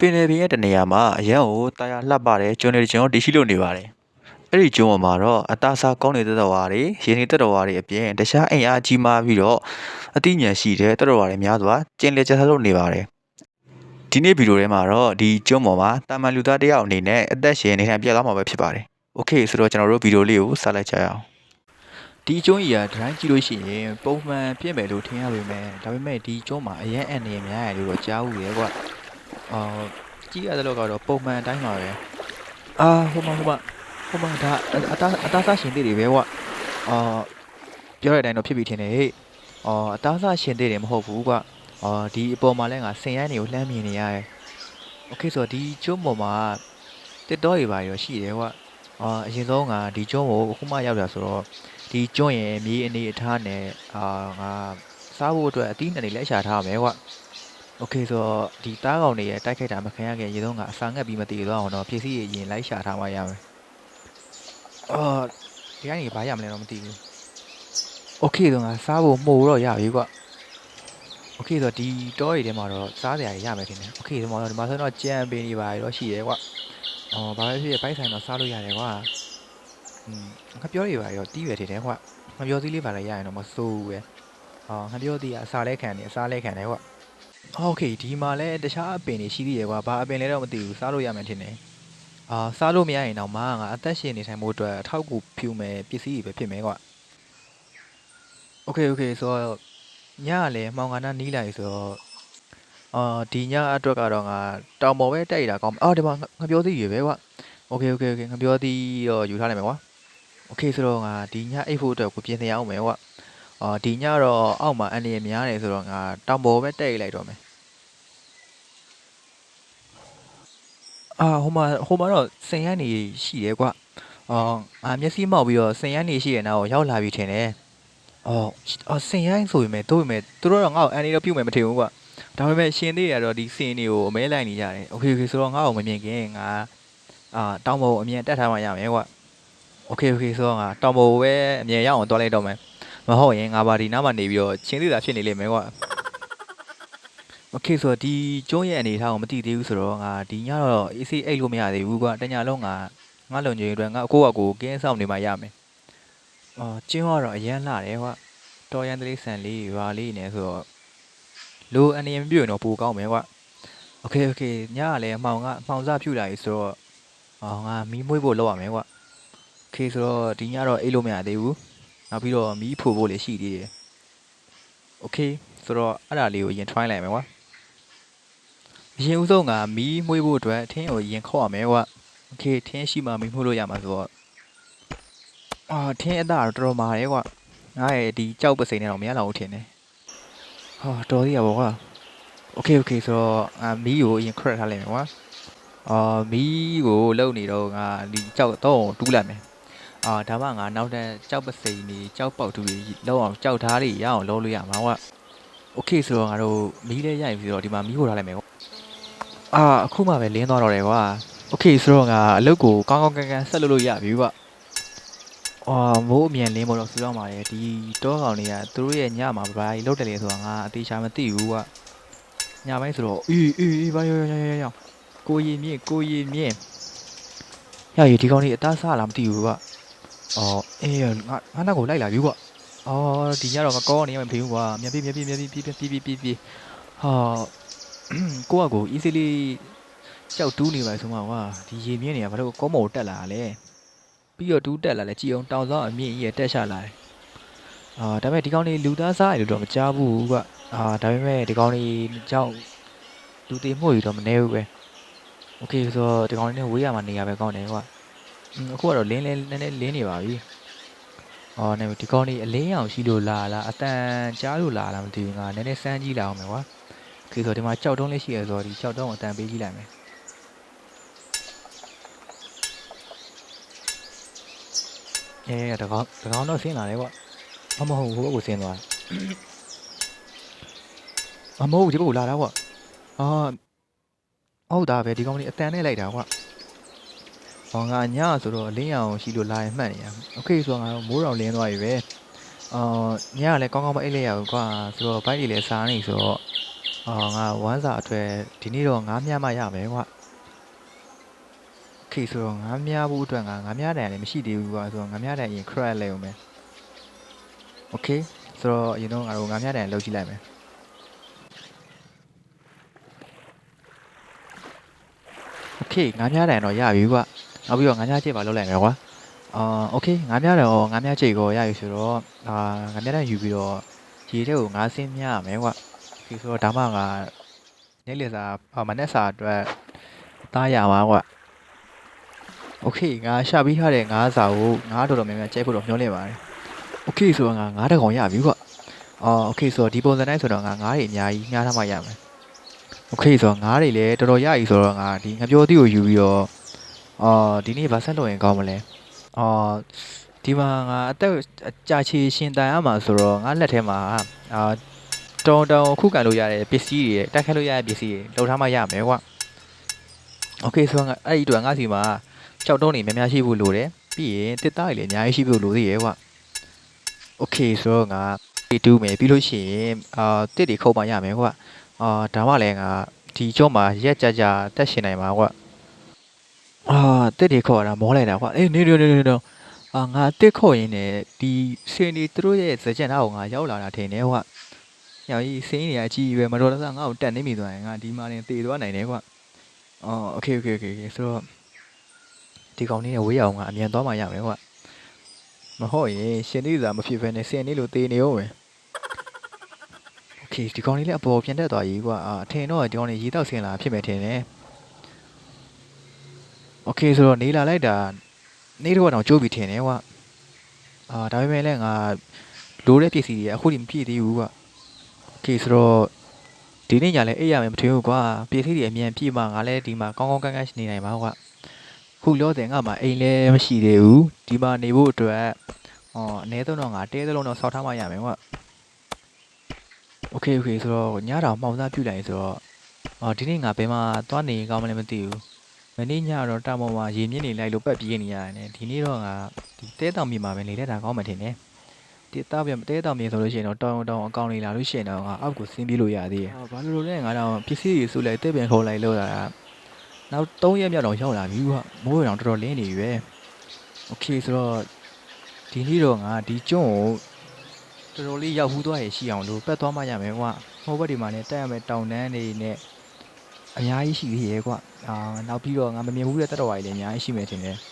ပင်လယ်ပြင်ရဲ့တနေရာမှာအရန်ကိုတာယာလှပတဲ့ကျွန်းတွေကျွန်တော်တည်ရှိလို့နေပါတယ်။အဲ့ဒီကျွန်းပေါ်မှာတော့အသားစားကောင်းနေတဲ့တော်ဝါတွေရင်းနေတဲ့တော်ဝါတွေအပြင်တခြားအင်အားကြီးမားပြီးတော့အသိဉာဏ်ရှိတဲ့တော်ဝါတွေများစွာကျင်လည်ကျဆလို့နေပါတယ်။ဒီနေ့ဗီဒီယိုထဲမှာတော့ဒီကျွန်းပေါ်မှာတာမန်လူသားတစ်ယောက်အနေနဲ့အသက်ရှင်နေထိုင်ပြသွားမှာပဲဖြစ်ပါတယ်။ Okay ဆိုတော့ကျွန်တော်တို့ဗီဒီယိုလေးကိုစလိုက်ကြရအောင်။ဒီကျွန်းကြီးကဒတိုင်းကြည့်လို့ရှိရင်ပုံမှန်ပြည့်မယ်လို့ထင်ရပေမဲ့ဒါပေမဲ့ဒီကျွန်းမှာအရင်အန်နေများရတယ်လို့တော့ကြားဦးရဲ့ကွ။ အော် ကြည့်ရတယ်လို့ကတော့ပုံမှန်အတိုင်းပါပဲအာဟိုမှာဟိုမှာဟိုမှာဒါအသားအသားစားရှင်တွေတွေပဲကွာအာပြောရတဲ့အတိုင်းတော့ဖြစ်ပြီထင်တယ်ဟေ့အော်အသားစားရှင်တွေတွေမဟုတ်ဘူးကွာအော်ဒီအပေါ်မှာလဲငါဆင်ရိုင်းတွေကိုလှမ်းမြင်နေရတယ်โอเคဆိုတော့ဒီကျွန်းပေါ်မှာတစ်တော့တွေပါရောရှိတယ်ကွာအာအရင်ဆုံးကဒီကျွန်းကိုအခုမှရောက်တာဆိုတော့ဒီကျွန်းရဲ့မြေအနေအထားနဲ့အာငါစားဖို့အတွက်အသီးနှံတွေလည်းရှာထားရမယ်ကွာ โอเคဆိုတော့ဒီတားကောင်တွေရဲ့တိုက်ခိုက်တာမခံရခင်ရေသုံးကအစာငတ်ပြီးမတည်တော့အောင်တော့ပစ္စည်းရရင်လိုက်ရှာထားမှရမယ်အော်ဒီကနေဘာရမလဲတော့မသိဘူးโอเคဆိုငါစားဖို့မှုတော့ရပြီကွโอเคဆိုတော့ဒီတောရီထဲမှာတော့စားစရာတွေရမယ်ထင်တယ်โอเคဒီမှာတော့ဒီမှာဆိုတော့ကြံပင်တွေပါတော့ရှိတယ်ကွအော်ဘာပဲဖြစ်ဖြစ်ဘိုက်ဆိုင်တော့စားလို့ရတယ်ကွာอืมငါပြောတွေပါရောတီးရထင်တယ်ကွငါပြောသီးလေးပါလည်းရရင်တော့မစိုးဘူးပဲအော်ငါပြောသီးကအစာလဲခံတယ်အစာလဲခံတယ်ကွ โอเคဒီမှာလည်းတခြားအပင်တွေရှိသေးတယ်ကွာဘာအပင်လဲတော့မသိဘူးစားလို့ရမယ်ထင်တယ်အာစားလို့မရရင်တော့မှငါအသက်ရှင်နေထိုင်ဖို့အတွက်အထောက်အကူပြုမယ်ပစ္စည်းတွေပဲဖြစ်မယ်ကွာโอเคโอเคဆိုတော့ညကလည်းမှောင်ကနာနီးလာပြီဆိုတော့အာဒီညအတွက်ကတော့ငါတောင်ပေါ်ပဲတိုက်ရတာကောင်းမယ်အော်ဒီမှာငါပြောသေးရပဲကွာโอเคโอเคโอเคငါပြောသေးတော့ယူထားလိုက်မယ်ကွာโอเคဆိုတော့ငါဒီညအိတ်ဖို့အတွက်ကိုပြင်ဆင်ရအောင်မယ်ကွာ အာဒီညတော့အောက်မှာအန်ရများတယ်ဆိုတော့ငါတောင်ပေါ်ပဲတိုက်လိုက်တော့မယ် အာဟိုမှာဟိုမှာတော့စင်ရမ်းနေရှိတယ်ကွအော်အာမျက်စိမောက်ပြီးတော့စင်ရမ်းနေရှိတဲ့နောက်ကိုရောက်လာပြီထင်တယ်အော်အော်စင်ရမ်းဆိုပေမဲ့တို့ပေမဲ့သူတို့တော့ငါ့ကိုအန်နေတော့ပြုတ်မယ်မထင်ဘူးကွဒါပေမဲ့ရှင်သေးရတော့ဒီစင်တွေကိုအမဲလိုက်နေကြတယ်โอเคโอเคဆိုတော့ငါ့ကိုမမြင်ခင်ငါအာတောင်ပေါ်ကိုအမြင်တက်ထားမှရမယ်ကွโอเคโอเคဆိုတော့ငါတောင်ပေါ်ကိုပဲအမြင်ရအောင်တွားလိုက်တော့မယ် မဟုတ်ရင်ငါပါဒီနားမှာနေပြီးတော့ချင်းသေးတာဖြစ်နေလိမ့်မယ်ကွ โอเคဆိုတော့ဒီကျုံးရဲ့အနေအထားကိုမသိသေးဘူးဆိုတော့ငါဒီညတော့ AC အိတ်လို့မရသေးဘူးကွာတညာလုံးငါငါလုံခြုံရေးအတွက်ငါအကိုအကိုကင်းဆောင်နေမှရမယ်အော်ကျင်းကတော့အရန်လာတယ်ကွာတော်ရန်တလေးဆန်လေးရွာလေးနေဆိုတော့လိုအနေမပြည့်ရင်တော့ပိုကောင်းမယ်ကွာโอเคโอเคညကလည်းအမှောင်ကအမှောင်စဖြူလာပြီဆိုတော့အော်ငါမီးမွေးဖို့လုပ်ရမယ်ကွာโอเคဆိုတော့ဒီညတော့အိတ်လို့မရသေးဘူး နောက်ပြီးတော့မီးဖို့ဖို့လည်းရှိသေးတယ်โอเคဆိုတော့အဲ့ဒါလေးကိုအရင် try လိုက်မယ်ကွာ အရင်ဦးဆုံးကမီးမွေးဖို့အတွက်ထင်းကိုရင်ခေါက်ရမယ်ကွာโอเคထင်းရှိမှမီးမွေးလို့ရမှာဆိုတော့အာထင်းအသားတော့တော်တော်မာတယ်ကွာငါရဲ့ဒီကြောက်ပစိန်နဲ့တော့မရတော့ဘူးထင်တယ်ဟာတော်သေးရပါကွာโอเคโอเคဆိုတော့အာမီးကိုအရင်ခရက်ထားလိုက်မယ်ကွာအာမီးကိုလုံနေတော့ငါဒီကြောက်တော့တူးလိုက်မယ် အာဒါမှငါနောက်တဲ့ကြောက်ပစိန်ကြီးကြောက်ပေါက်တူကြီးလောက်အောင်ကြောက်သားတွေရအောင်လုံးလို့ရမှာကွာโอเคဆိုတော့ငါတို့မီးလေးရိုက်ပြီးတော့ဒီမှာမီးဖို့ထားလိုက်မယ် အာအခုမှပဲလင်းသွားတော့တယ်ကွာโอเคဆိုတော့ငါအလုပ်ကိုကောင်းကောင်းကန်ကန်ဆက်လုပ်လို့ရပြီကွာအာမိုးအမြန်လင်းဖို့တော့စူးအောင်ပါတယ်ဒီတောကောင်တွေကသူတို့ရဲ့ညမှာဘာကြီးလုပ်တယ်လေဆိုတာငါအသေးချာမသိဘူးကွာညပိုင်းဆိုတော့အေးအေးအေးဘာရောရောရောရောကိုရီမြင့်ကိုရီမြင့်ရရဒီကောင်လေးအသားစားလားမသိဘူးကွာ အော်အေးငါငါနောက်ကိုလိုက်လာပြီကွာအော်ဒီညတော့ငါကောင်းနေရမဖေဘူးကွာမြန်ပြေးမြန်ပြေးမြန်ပြေးပြေးပြေးပြေးပြေးပြေးဟာ ကိုကကို easily ကြောက်တူးနေပါဆိုမှကွာဒီရေမြင့်တွေကဘာလို့ကောမောတက်လာတာလဲပြီးတော့တူးတက်လာလဲကြည်အောင်တောင်စောင်းအမြင့်ကြီးရတက်ရှာလာတယ်အာဒါပေမဲ့ဒီကောင်လေးလူသားစားရလို့တော့မကြားဘူးကွာအာဒါပေမဲ့ဒီကောင်လေးကြောက်လူသေးမှုတွေတော့မနေဘူးပဲโอเคဆိုတော့ဒီကောင်လေးနဲ့ဝေးရမှာနေရပဲကောင်းတယ်ကွာอืม အခုကတော့လင်းလင်းနည်းနည်းလင်းနေပါပြီအော်နေဒီကောင်းလေးအလင်းရောင်ရှိလို့လာလားအတန်ကြားလို့လာလားမသိဘူးငါနည်းနည်းစမ်းကြည့်လာအောင်မယ်ကွာခေဆိုဒီမှာကြောက်တုံးလေးရှိရဆိုတော့ဒီကြောက်တုံးကိုအတန်ပေးကြည့်လိုက်မယ်အဲတကောင်တကောင်တော့ဆင်းလာတယ်ကွာမမဟုတ်ဟိုဘက်ကိုဆင်းသွားအမဟုတ်ဒီဘက်ကိုလာတာကွာအာဟုတ်တာပဲဒီကောင်လေးအတန်နဲ့လိုက်တာကွာ ဟောငါညဆိုတော့လင်းရအောင်ရှိလို့လာရင်မှတ်နေရโอเคဆိုတော့ငါမိုးတော်လင်းသွားပြီပဲအာညကလည်းကောင်းကောင်းမအိတ်လိုက်ရဘူးကွာဆိုတော့ဘိုက်တွေလည်းစားနေဆိုတော့ အော်ငါဝမ်းစာအထွဲဒီနေ့တော့ငါးမြမှရမယ်ကွာโอเคဆိုတော့ငါးမြဖို့အတွက်ငါငါးမြတန်လည်းမရှိသေးဘူးကွာဆိုတော့ငါးမြတန်အရင် crack လဲအောင်မယ်โอเคဆိုတော့အရင်တော့ငါတို့ငါးမြတန်လောက်ကြည့်လိုက်မယ်โอเคငါးမြတန်တော့ရပြီကွာ နောက်ပြီးတော့ငါးမြချိတ်ပါလောက်လိုက်မယ်ကွာအာโอเคငါးမြတန်ရောငါးမြချိတ်ကိုရပြီဆိုတော့အာငါးမြတန်ယူပြီးတော့ရေထဲကိုငါးဆင်းမြရမယ်ကွာ ဒီဆိုတော့ဒါမှငါနေ့လည်စာအာမနေ့စာအတွက်တားရပါကွာโอเคငါရှာပြီးထားတဲ့ငါးစာကိုငါတော်တော်များများကြိုက်ဖို့တော့မျှော်လင့်ပါတယ်โอเคဆိုတော့ငါငါးတကောင်ရပြီကွာအော်โอเคဆိုတော့ဒီပုံစံတိုင်းဆိုတော့ငါငါးတွေအများကြီးငှားထားမှရမယ်โอเคဆိုတော့ငါးတွေလည်းတော်တော်ရပြီဆိုတော့ငါဒီငပြောသီးကိုယူပြီးတော့ အော်ဒီနေ့ဗာဆက်လုပ်ရင်ကောင်းမလဲအော်ဒီမှာငါအသက်အကြာချီရှင်တန်ရမှာဆိုတော့ငါလက်ထဲမှာအာ တောင်းတောင်းခုခံလို့ရတဲ့ပစ္စည်းတွေတိုက်ခတ်လို့ရတဲ့ပစ္စည်းတွေလောက်ထားမှရမယ်ကွာโอเคဆိုတော့ငါအဲ့ဒီအတွက်ငါစီမှာကြောက်တုံးနေများများရှိဖို့လိုတယ်ပြီးရင်တစ်သားတွေလည်းအများကြီးရှိဖို့လိုသေးရဲ့ကွာโอเคဆိုတော့ငါဒီတူးမယ်ပြီးလို့ရှိရင်အာတစ်တွေခုတ်မှရမယ်ကွာအာဒါမှလည်းငါဒီကြောမှာရက်ကြကြတက်ရှင်နိုင်မှာကွာ အာတစ်တွေခုတ်ရတာမောလိုက်တာကွာအေးနေနေနေနေအာငါတစ်ခုတ်ရင်းနဲ့ဒီစင်ဒီသူတို့ရဲ့စကြံသားကိုငါရောက်လာတာထင်တယ်ကွာ ။ညောင်ကြီးစင်းနေရအကြီးပဲမတော်တဆငါ့ကိုတက်နေမိသွားရင်ငါဒီမှာနေတေသွားနိုင်တယ်ကွာ။အော်โอเคโอเคโอเคဆိုတော့ဒီကောင်လေးနဲ့ဝေးရအောင်ငါအမြန်သွားမှရမယ်ကွာ။မဟုတ်ရင်ရှင်သေးစာမဖြစ်ဘဲနဲ့စင်နေလို့တေနေအောင်ပဲ။โอเคဒီကောင်လေးလည်းအပေါ်ပြန်တက်သွားကြီးကွာ။အာအထင်တော့ဒီကောင်လေးရေတောက်ဆင်လာဖြစ်မယ်ထင်တယ်။ โอเคဆိုတော့နေလာလိုက်တာနေတော့တော့ကြိုးပြီးထင်တယ်ကွာ။အာဒါပေမဲ့လည်းငါလိုတဲ့ပစ္စည်းတွေအခုထိမပြည့်သေးဘူးကွာ။ Okay ဆိုတော့ဒီနေ့ညလည်းအိပ်ရမယ်မထင်ဘူးကွာပစ္စည်းတွေအမြန်ပြည့်မှငါလည်းဒီမှာကောင်းကောင်းကန်းကန်းနေနိုင်မှာကွာခုလောတယ်ငါမှအိမ်လည်းမရှိသေးဘူးဒီမှာနေဖို့အတွက်ဟောအနည်းဆုံးတော့ငါတဲသလုံးတော့စောက်ထားမှရမယ်ကွာ Okay okay ဆိုတော့ညတောင်မှောင်သားပြုတ်လိုက်ဆိုတော့အော်ဒီနေ့ငါဘယ်မှာသွားနေကောင်းမလဲမသိဘူး မနေ့ညတော့တာမော်မှာရေမြင့်နေလိုက်လို့ပတ်ပြေးနေရတယ်ဒီနေ့တော့ငါဒီတဲတောင်မြေမှာပဲနေလက်တာကောင်းမှထင်တယ်တေတာပြတဲတောင်မြေဆိုလို့ရှိရင်တော့တောင်တောင်အကောင်လေးလာလို့ရှိရင်တော့ငါအောက်ကိုဆင်းပြေးလို့ရသေးတယ်။ဘာလို့လို့လဲငါတော့ပစ္စည်းတွေစုလိုက်တဲ့ပင်ခေါ်လိုက်လို့လာတာ။နောက်3ရက်မြောက်တော့ရောက်လာပြီကွာ။မိုးရောင်တော်တော်လင်းနေပြီပဲ။ Okay ဆိုတော့ဒီနေ့တော့ငါဒီကျွန်းကိုတော်တော်လေးရောက်ဖူးသွားရရှိအောင်လို့ပတ်သွားမှရမယ်ကွာ။ဟိုဘက်ဒီမှာねတက်ရမယ်တောင်တန်းတွေနဲ့ အများကြီးရှိသေးရဲ့ကွာ။အာနောက်ပြီးတော့ငါမမြင်ဘူးတဲ့တက်တော်ဝါကြီးလည်းအများကြီးရှိမယ်ထင်တယ်။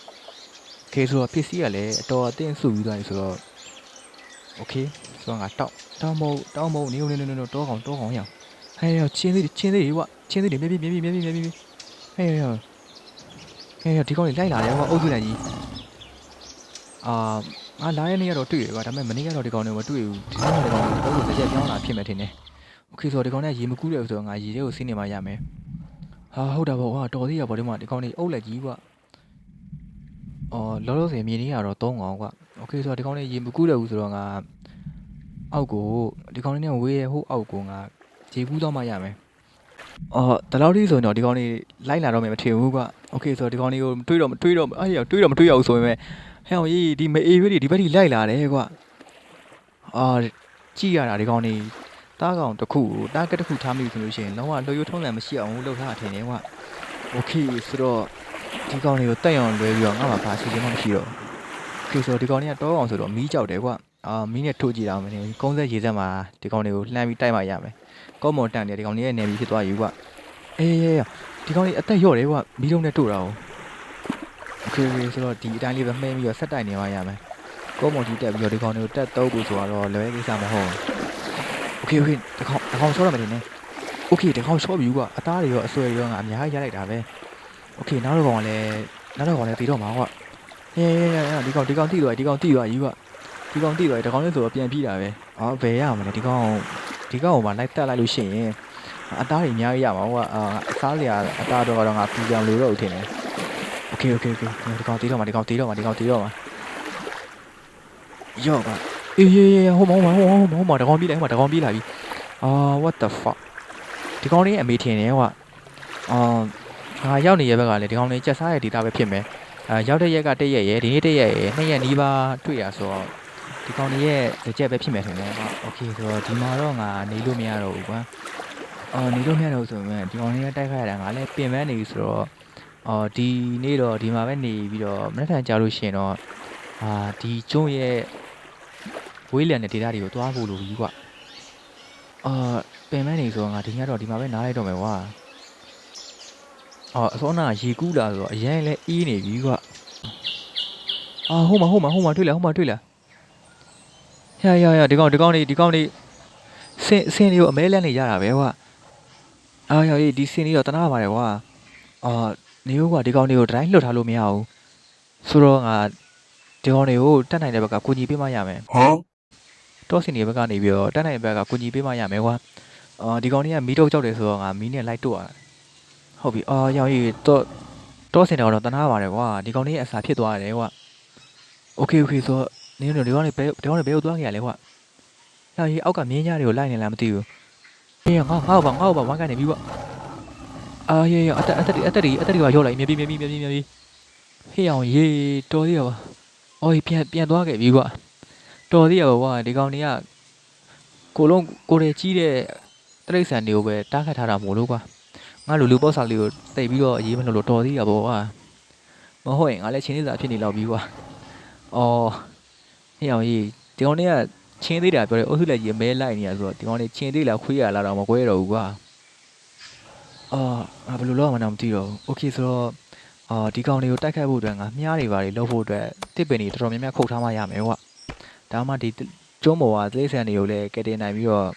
Okay ဆိုတော့ပစ္စည်းကလည်းအတော်အသင့်စုပြီးသွားပြီဆိုတော့ โอเคဆိုတော့ငါတောက်တောက်မဟုတ်တောက်မဟုတ်နေနေနေနေတောကောင်တောကောင်ရအောင်ဟဲ့ရချင်းသေးချင်းသေးကွာချင်းသေးမြည်မြည်မြည်မြည်မြည်မြည်မြည်ဟဲ့ရဟဲ့ရဒီကောင်လေးလိုက်လာတယ်ကွာအုပ်စုလိုက်ကြီးအာငါလာရဲ့နေ့ကတော့တွေ့တယ်ကွာဒါပေမဲ့မနေ့ကတော့ဒီကောင်လေးမတွေ့ဘူးဒီနေ့ကတော့ဒီကောင်လေးတော့ကြက်ပြောင်းလာဖြစ်မယ်ထင်တယ်โอเคဆိုတော့ဒီကောင်လေးရေမကူးတယ်ဆိုတော့ငါရေထဲကိုဆင်းနေမှရမယ် ဟာဟုတ်တာပေါ့ကွာတော်သေးရပေါ့ဒီမှာဒီကောင်လေးအုပ်လက်ကြီးကွာအော်လောလောဆယ်မြင်နေရတော့၃កောင်ကွာโอเคဆိုတော့ဒီကောင်လေးရေမကူးတယ်ဘူးဆိုတော့ငါအောက်ကိုဒီကောင်လေးနဲ့ဝေးရဲဟိုအောက်ကိုငါရေကူးတော့မှရမယ်အော်တလောက်ထိဆိုရင်တော့ဒီကောင်လေးလိုက်လာတော့မယ်မထင်ဘူးကွာโอเคဆိုတော့ဒီကောင်လေးကိုတွေးတော့မတွေးတော့အဲ့ရတွေးတော့မတွေးရဘူးဆိုပေမဲ့ဟဲ့အောင်ကြီးဒီမအေးရွေးတွေဒီဘက်ထိလိုက်လာတယ်ကွာအာကြည့်ရတာဒီကောင်လေး တားကောင်တစ်ခုကိုတားကက်တစ်ခုထားမိဆိုလို့ရှိရင်လုံးဝလွှရွထုံးတယ်မရှိအောင်လှုပ်ထားထင်တယ်ကွာโอเคဆိုတော့ဒီကောင်လေးကိုတက်အောင်လွဲပြီးတော့ငါ့မှာဘာစီစဉ်မှမရှိတော့ โอเคဆိုတော့ဒီကောင်လေးကတောကောင်ဆိုတော့မီးကြောက်တယ်ကွာအာမီးနဲ့ထိုးကြည့်တော့မင်းကုန်းဆက်ရေဆက်မှာဒီကောင်လေးကိုလှမ်းပြီးတိုက်မှရမယ်ကောမွန်တန်တယ်ဒီကောင်လေးရဲ့နေပြီးဖြစ်သွားယူကွာအေးအေးဒီကောင်လေးအသက်ရော့တယ်ကွာမီးလုံးနဲ့တို့တာ哦โอเคโอเคဆိုတော့ဒီအတိုင်းလေးပဲမှဲပြီးတော့ဆက်တိုက်နေမှရမယ်ကောမွန်ကြီးတက်ပြီးတော့ဒီကောင်လေးကိုတက်တော့ကိုဆိုတော့လွယ်ကိစ္စမဟုတ်โอ เคโอเคဒီကောင်ဒီကောင်ဆောရမယ်နေโอเคဒီကောင်ဆောပြီကွာအသားတွေရောအဆွဲရောငါအများကြီးရလိုက်တာပဲโอเคနောက်တော့ကောင်ကလည်းနောက်တော့ကောင်လည်းတည်တော့မှာကွာ ဟေးဒီကောင်ဒီကောင်တိသွားဒီကောင်တိသွားယူကဒီကောင်တိသွားဒီကောင်လေးဆိုတော့ပြန်ပြေးတာပဲအော်ဘယ်ရမလဲဒီကောင်ဒီကောင်ကိုမှလိုက်တက်လိုက်လို့ရှိရင်အသားတွေအများကြီးရမှာဟိုကအစားစရာအသားတော့တော့ငါပူကြံလို့တော့ထင်တယ်โอเคโอเคโอเคဒီကောင်တီးတော့မှာဒီကောင်တီးတော့မှာဒီကောင်တီးတော့မှာယောက အေးဟိုမောင်မောင်ဟိုမောင်မောင်ဒီကောင်ပြေးလိုက်ဟိုဒီကောင်ပြေးလာပြီအာ what the fuck ဒီကောင်လေးအမေထင်တယ်ကွာအာငါရောက်နေရဘက်ကလည်းဒီကောင်လေးကြက်စားရဲ့ဒေတာပဲဖြစ်မယ် အဲရောက်တဲ့ရက်ကတစ်ရက်ရယ်ဒီနေ့တစ်ရက်ရယ်နှစ်ရက်နီးပါးတွေ့ရဆိုတော့ဒီကောင်လေးရဲ့တစ်ချက်ပဲဖြစ်မယ်ထင်တယ်ကွာโอเคဆိုတော့ဒီမှာတော့ငါနေလို့မရတော့ဘူးကွာโอเค အော်နေလို့မရတော့ဘူးဆိုပေမဲ့ဒီကောင်လေးကတိုက်ခိုက်ရတာငါလည်းပြင်ပန်းနေပြီဆိုတော့အော်ဒီနေ့တော့ဒီမှာပဲနေပြီးတော့မနေ့ကကြာလို့ရှိရင်တော့အာဒီကျွန်းရဲ့ ဝေးလံတဲ့ဒေတာတွေကိုတွားဖို့လိုပြီကွာအာပင်ပန်းနေဆိုတော့ငါဒီညတော့ဒီမှာပဲနားလိုက်တော့မယ်ကွာအော်အစောနာရေကူးလာဆိုတော့အရင်လည်းအေးနေပြီကွာအာဟုတ်မှာဟုတ်မှာဟုတ်မှာတွေ့လားဟုတ်မှာတွေ့လားရရရဒီကောင်ဒီကောင်နေဒီကောင်နေစင်စင်တွေကိုအမဲလန့်နေရတာပဲကွာအာရရေးဒီစင်လေးတော့တနာပါတယ်ကွာအာနေဦးကွာဒီကောင်တွေကိုဒတိုင်းလွတ်ထားလို့မရဘူးဆိုတော့ငါဒီကောင်တွေကိုတက်နိုင်တဲ့ဘက်ကကိုကြီးပေးမရမယ် Huh? တောစင်တွေဘက်ကနေပြီးတော့တက်နိုင်တဲ့ဘက်ကကိုကြီးပေးမရမယ်ကွာအာဒီကောင်တွေကမီးတော့ကြောက်တယ်ဆိုတော့ငါမီးနဲ့လိုက်တော့ရဟုတ်ပြီအာရောင်ကြီးတော့တောစင်တွေကတော့တနာပါတယ်ကွာဒီကောင်တွေရဲ့အစာဖြစ်သွားတယ်ကွာโอเคโอเคဆိုတော့နင်းတို့ဒီကောင်တွေဘယ်ဒီကောင်တွေဘယ်ကိုသွားကြရလဲကွာရောင်ကြီးအောက်ကမြင်းညာတွေကိုလိုက်နေလားမသိဘူးအေးငါငါ့ဘာငါ့ဘာဝမ်းကနေပြီကွာ အာရေရအတက်အတက်ဒီအတက်ဒီအတက်ဒီကရောက်လိုက်မြည်ပြီးမြည်ပြီးမြည်ပြီးမြည်ပြီးဟေးအောင်ရေတော်သေးရပါအော်ပြန်ပြန်သွားခဲ့ပြီကွာ တော်သေးရပါကွာဒီကောင်တွေကကိုလုံးကိုရဲကြီးတဲ့တရိတ်ဆန်တွေကိုပဲတားခတ်ထားတာမို့လို့ကွာငါလူလူပေါ့စာလေးကိုတိတ်ပြီးတော့အေးမလို့လို့တော်သေးရပါကွာမဟုတ်ရင်ငါလည်းချင်းသေးစာဖြစ်နေလောက်ပြီကွာအော်ဟေးအောင်ရေဒီကောင်တွေကချင်းသေးတာပြောတယ်အုပ်စုလိုက်ကြီးမဲလိုက်နေရဆိုတော့ဒီကောင်တွေချင်းသေးလားခွေးရလားတော့မကွဲတော့ဘူးကွာအာငါဘယ်လိုလုပ်ရမှန်းတော့မသိတော့ဘူး။ Okay ဆိုတော့အာဒီကောင်တွေကိုတိုက်ခိုက်ဖို့အတွက်ငါမြားတွေပါတွေလုပ်ဖို့အတွက်တစ်ပင်တွေတော်တော်များများခုတ်ထားမှရမယ်ကွ။ ဒါမှဒီကျွန်းပေါ်ကတိရစ္ဆာန်တွေကိုလည်းကယ်တင်နိုင်ပြီးတော့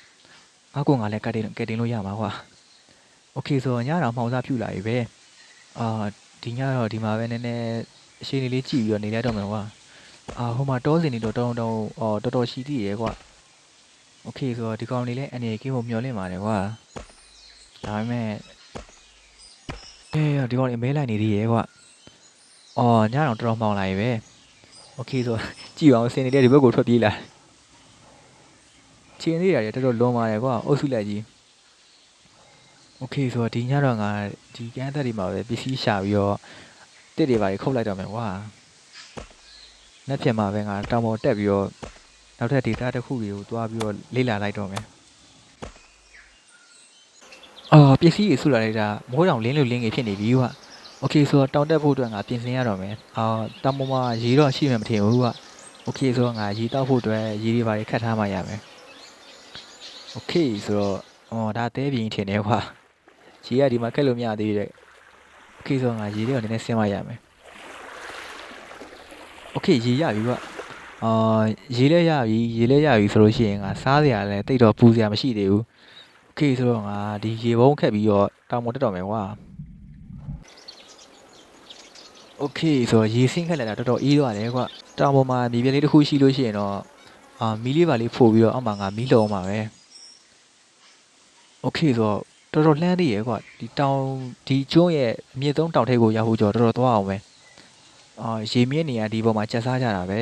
ငါ့ကိုငါလည်းကယ်တင်ကယ်တင်လို့ရမှာကွ။ Okay ဆိုတော့ညတော့မှောင်စားပြူလာပြီပဲ။အာဒီညတော့ဒီမှာပဲနည်းနည်းအရှိန်လေးလေးကြည့်ပြီးတော့နေလိုက်တော့မယ်ကွာ။အာဟိုမှာတောစင်တွေတော့တောင်းတောင်းအော်တော်တော်ရှိသေးရဲ့ကွ။ Okay ဆိုတော့ဒီကောင်တွေလည်းအနေကင်းဖို့မျှော်လင့်ပါတယ်ကွာ။ဒါပေမဲ့အေးဒီကောင်လေးမဲလိုက်နေသေးရဲ့ကွာ။အော်ညတော့တော်တော်မှောင်လာပြီပဲ။ Okay ဆိုကြည့်အောင်စင်နေတဲ့ဒီဘက်ကိုထွက်ပြေးလာ။ချင်းသေးရတယ်တော်တော်လွန်ပါတယ်ကွာအုပ်စုလိုက်ကြီး။ Okay ဆိုတော့ဒီညတော့ငါဒီကန်းသက်တွေမှာပဲပစ္စည်းရှာပြီးတော့တစ်တွေပါတွေခုတ်လိုက်တော့မယ်ကွာ။နှစ်ဖြစ်မှာပဲငါတောင်ပေါ်တက်ပြီးတော့နောက်ထပ် data တစ်ခုတွေကိုတွားပြီးတော့လေ့လာလိုက်တော့မယ်။အော်ပစ္စည်းတွေဆုလာလိုက်တာမိုးတောင်လင်းလို့လင်းကြီးဖြစ်နေပြီကွာ။ Okay ဆိုတော့တောင်တက်ဖို့အတွက်ငါပြင်ဆင်ရတော့မယ်။အာတောင်ပေါ်မှာရေတော့ရှိမှမထင်ဘူးကွာ။ Okay ဆိုတော့ငါရေတောက်ဖို့အတွက်ရေတွေပါတွေခတ်ထားမှရမယ်။ Okay ဆိုတော့အော်ဒါတဲပြင်းထင်တယ်ကွာ။ရေကဒီမှာခက်လို့မရသေးတဲ့။ Okay ဆိုတော့ငါရေတွေကိုနည်းနည်းဆင်းမှရမယ်။ Okay ရေရပြီကွာ။အာရေလည်းရပြီရေလည်းရပြီဆိုလို့ရှိရင်ငါစားစရာလည်းတိတ်တော့ပူစရာမရှိသေးဘူး။ Okay ဆိုတော့ငါဒီရေပုံးခက်ပြီးတော့တောင်ပေါ်တက်တော့မယ်ကွာ။ Okay ဆိုတော့ရေဆင်းခက်လာတာတော်တော်အေးသွားတယ်ကွာ။တောင်ပေါ်မှာမြေပြလေးတစ်ခုရှိလို့ရှိရင်တော့အာမီးလေးပါလေးဖို့ပြီးတော့အောက်မှာငါမီးလုံအောင်ပါပဲ။ Okay ဆိုတော့တော်တော်လှမ်းသေးရဲ့ကွာ။ဒီတောင်ဒီကျွန်းရဲ့အမြင့်ဆုံးတောင်ထိပ်ကိုရောက်ဖို့ကြောတော်တော်သွားအောင်ပဲ။အာရေမြင့်နေရဒီပေါ်မှာချက်စားကြတာပဲ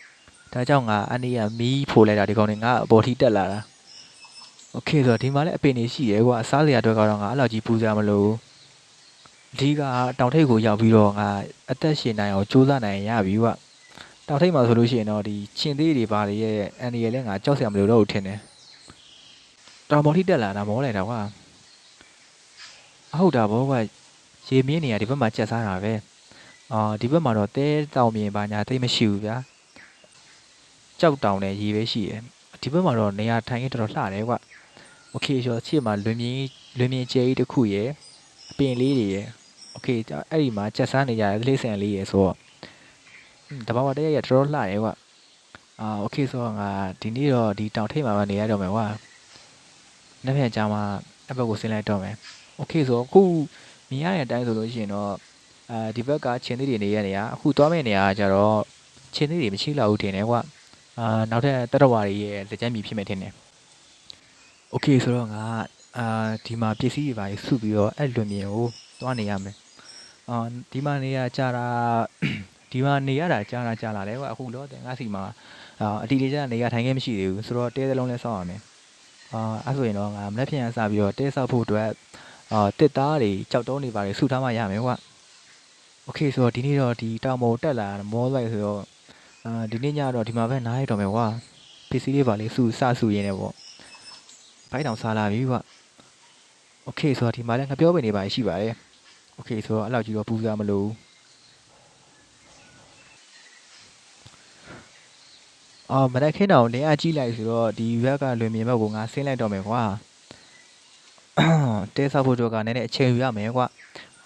။ဒါကြောင့်ငါအနေရမီးဖို့လိုက်တာဒီကောင်တွေငါအပေါ်ထိတက်လာတာ။ Okay ဆိုတော့ဒီမှာလည်းအပင်တွေရှိရဲကွာစားစရာအတွက်ကတော့ငါအဲ့လောက်ကြီးပူစရာမလိုဘူး အဓိကတောင်ထိပ်ကိုရောက်ပြီးတော့ငါအသက်ရှင်နိုင်အောင်ကြိုးစားနိုင်ရပြီကွာတောင်ထိပ်မှာဆိုလို့ရှိရင်တော့ဒီချင်းသေးတွေပါတွေရဲ့အန်ဒီရဲ့လည်းငါကြောက်စရာမလိုတော့ဘူးထင်တယ်တောင်ပေါ်ထိတက်လာတာမောလိုက်တာကွာအဟုတ်တာဘောကွာရေမြင့်နေရဒီဘက်မှာကြက်စားတာပဲအာဒီဘက်မှာတော့တဲတောင်မြင်ပါညာတိတ်မရှိဘူးဗျာကြောက်တောင်နဲ့ရေပဲရှိတယ်ဒီဘက်မှာတော့နေရာထိုင်ရင်တော်တော်လှတယ်ကွာ โอเคဆိုတော့ချစ်မှာလွင်မြင်းလွင်မြင်းကျဲကြီးတစ်ခုရယ်အ ပင်လေးတွေရယ်โอเคအဲ့ဒီမှာချက်စားနေကြတဲ့လေးဆန်လေးရယ်ဆိုတော့တဘာဝတရရတော်တော်လှတယ်ကွာအာโอเคဆိုတော့ငါဒီနေ့တော့ဒီတောင်ထိပ်မှာပဲနေရတော့မယ်ကွာနေ့ပြန်ကြာမှအဘက်ကိုဆင်းလိုက်တော့မယ်โอเคဆိုတော့အခုမြင်ရတဲ့အတိုင်းဆိုလို့ရှိရင်တော့အာဒီဘက်ကချင်းသေးတွေနေရနေရအခုသွားမယ့်နေရာကကြတော့ချင်းသေးတွေမရှိတော့ဘူးထင်တယ်ကွာအာနောက်ထပ်တရဝါတွေရဲ့လက်ကျမ်းမြည်ဖြစ်မယ်ထင်တယ် โอเคဆိုတော့ငါ အာဒီမှာပစ္စည်းတွေပါစုပြီးတော့အဲ့လွန်မြင်ကိုသွားနေရမယ်အာဒီမှာနေရကြာတာ ဒီမှာနေရတာကြာတာကြာလာတယ်ကွာအခုတော့ငါစီမှာအာအတီလေးကြာနေရထိုင်ခဲ့မရှိသေးဘူးဆိုတော့တဲသလုံးလဲစောက်ရမယ်အာအဲ့ဆိုရင်တော့ငါမနေ့ပြန်စပြီးတော့တဲဆောက်ဖို့အတွက်အာတစ်သားတွေကြောက်တုံးတွေပါတွေစုထားမှရမယ်ကွာโอเคဆိုတော့ဒီနေ့တော့ဒီတောင်ပေါ်တက်လာမောလိုက်ဆိုတော့အာဒီနေ့ညတော့ဒီမှာပဲနားရတော့မယ်ကွာပစ္စည်းလေးပါလေးစုစစုရင်းနေပေါ့ ဘိုက်တောင်စားလာပြီကွ โอเคဆိုတော့ဒီမှာလည်းငပြောပင်နေပါရှိပါတယ်โอเคဆိုတော့အဲ့လောက်ကြီးတော့ပူစားမလို့အော်မနက်ခင်းတောင်လင်းအားကြီးလိုက်ဆိုတော့ဒီဘက်ကလွင်မြင်ဘက်ကိုငါဆင်းလိုက်တော့မယ်ကွာတဲဆောက်ဖို့တော့ကနည်းနည်းအချိန်ယူရမယ်ကွာ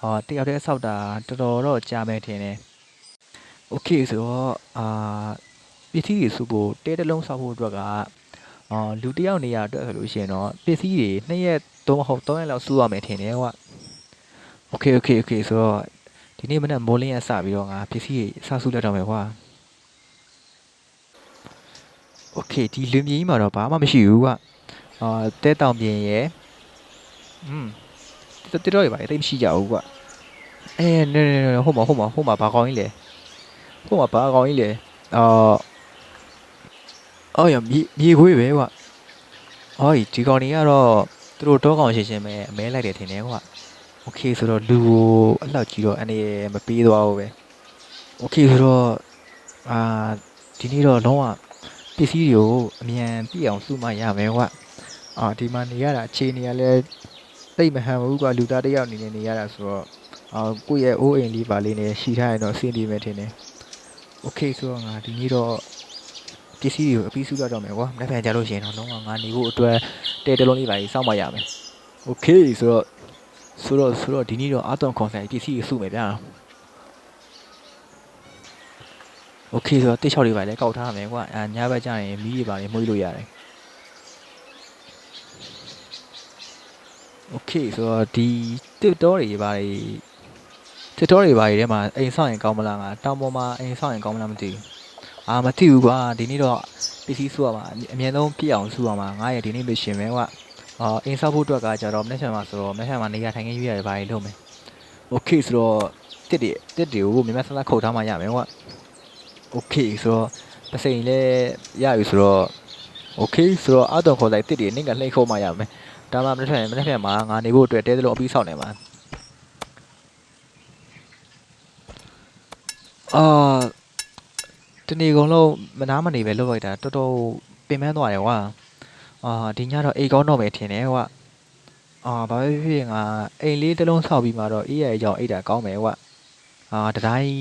အော်တယောက်တည်းဆောက်တာတော်တော်တော့ကြာမယ်ထင်တယ်โอเคဆိုတော့အာပစ္စည်းတွေစုဖို့တဲတစ်လုံးဆောက်ဖို့အတွက်ကအော်လူတစ်ယောက်နေရအတွက်ဆိုလို့ရှိရင်တော့ပစ္စည်းတွေနှစ်ရက် သုံးမဟုတ်သုံးရက်လောက်စုရမယ်ထင်တယ်ကွာ โอเคโอเคโอเคဆိုတော့ဒီနေ့မနက်မိုးလင်းရစပြီးတော့ငါပစ္စည်းတွေစဆုလက်တော့မယ်ကွာโอเคဒီလူမြင်းကြီးမှာတော့ဘာမှမရှိဘူးကွာအာတဲတောင်ပြင်ရယ်อืมတတော်ရပါလေတိတ်မရှိကြဘူးကွာအဲနဲနဲနဲဟိုမှာဟိုမှာဟိုမှာဘာကောင်းကြီးလဲဟိုမှာဘာကောင်းကြီးလဲအော်အော်ရမြေမြေခွေးပဲကွာအော်ဒီကောင်တွေကတော့ သူတို့တောကောင်ရှင်းရှင်းပဲအမဲလိုက်တယ်ထင်တယ်ကွာ โอเคဆိုတော့လူကိုအလောက်ကြီးတော့အနေမပေးသွားဘူးပဲโอเคဆိုတော့အာဒီနေ့တော့လုံးဝပစ္စည်းတွေကိုအမြန်ပြည့်အောင်စုမရမယ်ကွာအာဒီမှာနေရတာအခြေအနေကလည်းတိတ်မဟန်ဘူးကွာလူသားတစ်ယောက်အနေနဲ့နေရတာဆိုတော့အာကိုယ့်ရဲ့အိုးအိမ်လေးပါလေးနဲ့ရှိထားရင်တော့အဆင်ပြေမယ်ထင်တယ်โอเคဆိုတော့ငါဒီနေ့တော့ ပစ္စည်းတွေကိုအပြီးစုရတော့မယ်ကွာမနေ့ပြန်ကြလို့ရှိရင်တော့လုံးဝငါနေဖို့အတွက်တဲတလုံးလေးပါကြီးစောင့်မရမယ်โอเคဆိုတော့ ဆိုတော့ဆိုတော့ဒီနေ့တော့အာသွန်ခွန်ဆိုင်ပစ္စည်းကိုစုမယ်ဗျာโอเคဆိုတော့တိတ်ချောက်တွေပါလေကောက်ထားရမယ်ကွာအာညဘက်ကျရင်မီးတွေပါလေမှုလို့ရတယ်โอเคဆိုတော့ဒီတစ်တော်တွေပါလေတစ်တော်တွေပါလေထဲမှာအိမ်ဆောင်ရင်ကောင်းမလားငါတောင်ပေါ်မှာအိမ်ဆောင်ရင်ကောင်းမလားမသိဘူး အာမသိဘူးကွာဒီနေ့တော့ပစ္စည်းစုရမှာအမြဲတမ်းပြည့်အောင်စုရမှာငါရဲ့ဒီနေ့မရှင်ပဲကွာ အာအင်းဆောက်ဖို့အတွက်ကကြတော့မနေ့ကမှဆိုတော့မနေ့ကမှနေရာထိုင်ခင်းရွေးရတယ်ဘာတွေလုပ်မယ်โอเคဆိုတော့တစ်တွေတစ်တွေကိုမြမဆန်းဆန်းခုတ်ထားမှရမယ်ကွာโอเคဆိုတော့ပစိန်လည်းရပြီဆိုတော့โอเคဆိုတော့အတော်ခေါ်လိုက်တစ်တွေနင့်ကလှိမ့်ခုတ်မှရမယ်ဒါမှမနေ့ကမနေ့ကမှငါနေဖို့အတွက်တဲသလုံးအပြီးဆောက်နေမှာအာ တနေ့ကုန်လုံးမနာမနေပဲလုပ်လိုက်တာတော်တော်ပင်ပန်းသွားတယ်ကွာအာဒီညတော့အိတ်ကောင်းတော့မယ်ထင်တယ်ကွာအာဘာပဲဖြစ်ဖြစ်ငါအိမ်လေးတစ်လုံးဆောက်ပြီးမှတော့အေးရအကြောင်းအိတ်တာကောင်းမယ်ကွာအာတတိုင်း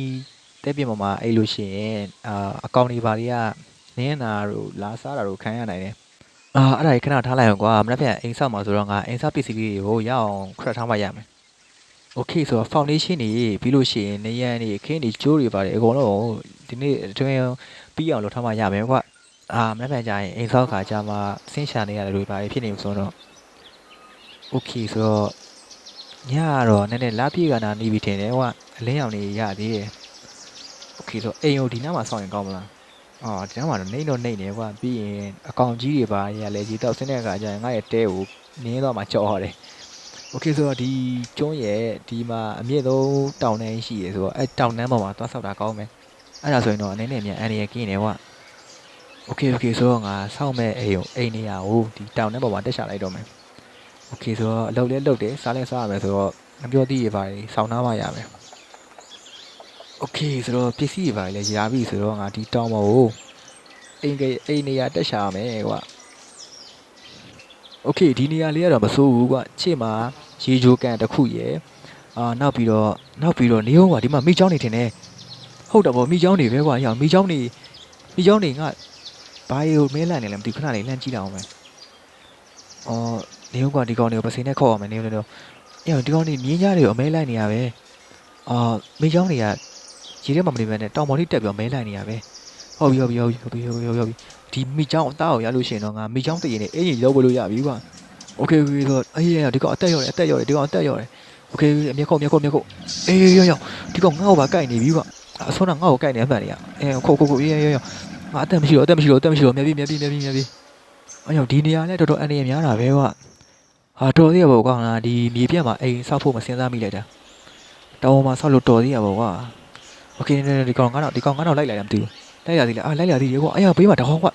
တဲပြင်ပေါ်မှာအိတ်လို့ရှိရင်အာအကောင့်တွေဘာတွေကနင်းနာတို့လာစားတာတို့ခံရနိုင်တယ်အာအဲ့ဒါကြီးခဏထားလိုက်အောင်ကွာမနေ့ပြန်အိမ်ဆောက်မှာဆိုတော့ငါအိမ်ဆောက်ပစ္စည်းလေးတွေကိုရအောင်ခရက်ထားမှရမယ် okay ဆိုတော့ foundation နေပြီးလို့ရှိရင်နေရန်နေခင်းနေကျိုးတွေပါတယ်အကုန်လုံးဒီနေ့အတွင်းပြီးအောင်လုပ်ထားမှရမယ်ကွာအာမနေ့ပြန်ကြရင်အိမ်ဆောက်ခါကြမှာဆင်းရှာနေရတယ်လို့ပါတယ်ဖြစ်နေမှာဆိုတော့ okay ဆိုတော့ညကတော့နည်းနည်းလာပြေကနာနေပြီထင်တယ်ကွာအလင်းရောင်နေရသေးတယ် okay ဆိုအိမ်ကိုဒီနားမှာဆောက်ရင်ကောင်းမလားအော်ဒီနားမှာတော့နေတော့နေနေကွာပြီးရင်အကောင်ကြီးတွေပါရလဲကြီးတော့ဆင်းတဲ့အခါကျရင်ငါ့ရဲ့တဲကိုနင်းတော့မှကြောက်ရတယ် โอเคဆိုတော့ဒီကျွန်းရဲ့ဒီမှာအမြင့်ဆုံးတောင်တန်းရှိရဆိုတော့အဲတောင်တန်းပေါ်မှာသွားဆောက်တာကောင်းမယ်အဲ့ဒါဆိုရင်တော့အနေနဲ့မြန်အန်ရကင်းနေကွာ โอเคโอเคဆိုတော့ငါစောင့်မဲ့အိမ်ကိုအိမ်နေရကိုဒီတောင်ထဲပေါ်မှာတက်ချလိုက်တော့မယ်โอเคဆိုတော့အလုပ်လေးလုပ်တယ်စားလဲစားရမယ်ဆိုတော့မပြောသေးရပါလေစောင့်နှားမှရမယ်โอเคဆိုတော့ပစ္စည်းတွေပါလေရာပြီဆိုတော့ငါဒီတောင်ပေါ်ကိုအိမ်ကအိမ်နေရတက်ချရမယ်ကွာ โอเคဒီနေရာလေးကတော့မဆိုးဘူးကွာချစ်မှာရေဂျိုကန်တစ်ခုရယ်အာနောက်ပြီးတော့နောက်ပြီးတော့နေအောင်ကွာဒီမှာမိချောင်းနေထင်တယ်ဟုတ်တယ်ဗောမိချောင်းနေပဲကွာအရာမိချောင်းနေမိချောင်းနေငါ ဘာရီကိုမဲလန့်နေလဲမသိဘူးခဏလေးလှမ်းကြည့်လိုက်အောင်မယ်။အော်နေဦးကဒီကောင်တွေကိုပစိနဲ့ခေါ်ရမယ်နေဦးနေတော့အေးဒီကောင်တွေမြင်းကြားတွေကိုအမဲလိုက်နေရပဲ။အာမိချောင်းတွေကရေထဲမှာမနေဘဲနဲ့တောင်ပေါ်လေးတက်ပြီးမဲလိုက်နေရပဲ။ဟုတ်ပြီဟုတ်ပြီဟုတ်ပြီဟုတ်ပြီဟုတ်ပြီဟုတ်ပြီ ဒီမိချောင်းအသားကိုရလို့ရှိရင်တော့ငါမိချောင်းတည်ရင်လည်းအင်ကြီးလောက်ဝလို့ရပြီကွာ။ Okay okay ဆိုတော့အေးရဒီကောင်အသက်ရော်တယ်အသက်ရော်တယ်ဒီကောင်အသက်ရော်တယ်။ Okay အမျက်ခုတ်မျက်ခုတ်မျက်ခုတ်အေးရောရောဒီကောင်ငါ့ကိုပါကိုက်နေပြီကွာ။အဆုံးတော့ငါ့ကိုကိုက်နေမှန်နေရ။အဲခုတ်ခုတ်ခုတ်အေးရောရော ငါအသက်မရှိတော့အသက်မရှိတော့အသက်မရှိတော့မြက်ပြီမြက်ပြီမြက်ပြီမြက်ပြီအဲ့ကြောင့်ဒီနေရာလဲတော်တော်အန္တရာယ်များတာပဲကွာဟာတော်သေးရပေါ့ကွာငါဒီမြေပြတ်မှာအိမ်ဆောက်ဖို့မစင်စားမိလိုက်တာတောင်းမှာဆောက်လို့တော်သေးရပေါ့ကွာโอเคနေဒီကောင်ကတော့ဒီကောင်ကတော့လိုက်လိုက်တာမသိဘူး လိုက်ရသေးလားအာလိုက်ရသေးတယ်ကွာအဲ့ရဘေးမှာတဟောင်းကွာ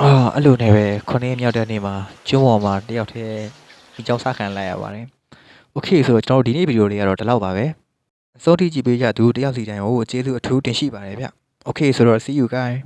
အာအဲ့လိုနဲ့ပဲခုနှစ်မြောက်တဲ့နေ့မှာကျွန်းပေါ်မှာတယောက်တည်းဒီကြောင်စားခံလိုက်ရပါတယ်โอเคဆိုတော့ကျွန်တော်တို့ဒီနေ့ဗီဒီယိုလေးကတော့ဒီလောက်ပါပဲအစိုးထိကြည့်ပေးကြသူတယောက်စီတိုင်းကိုကျေးဇူးအထူးတင်ရှိပါတယ်ဗျ Okay ဆိုတော့ see you guys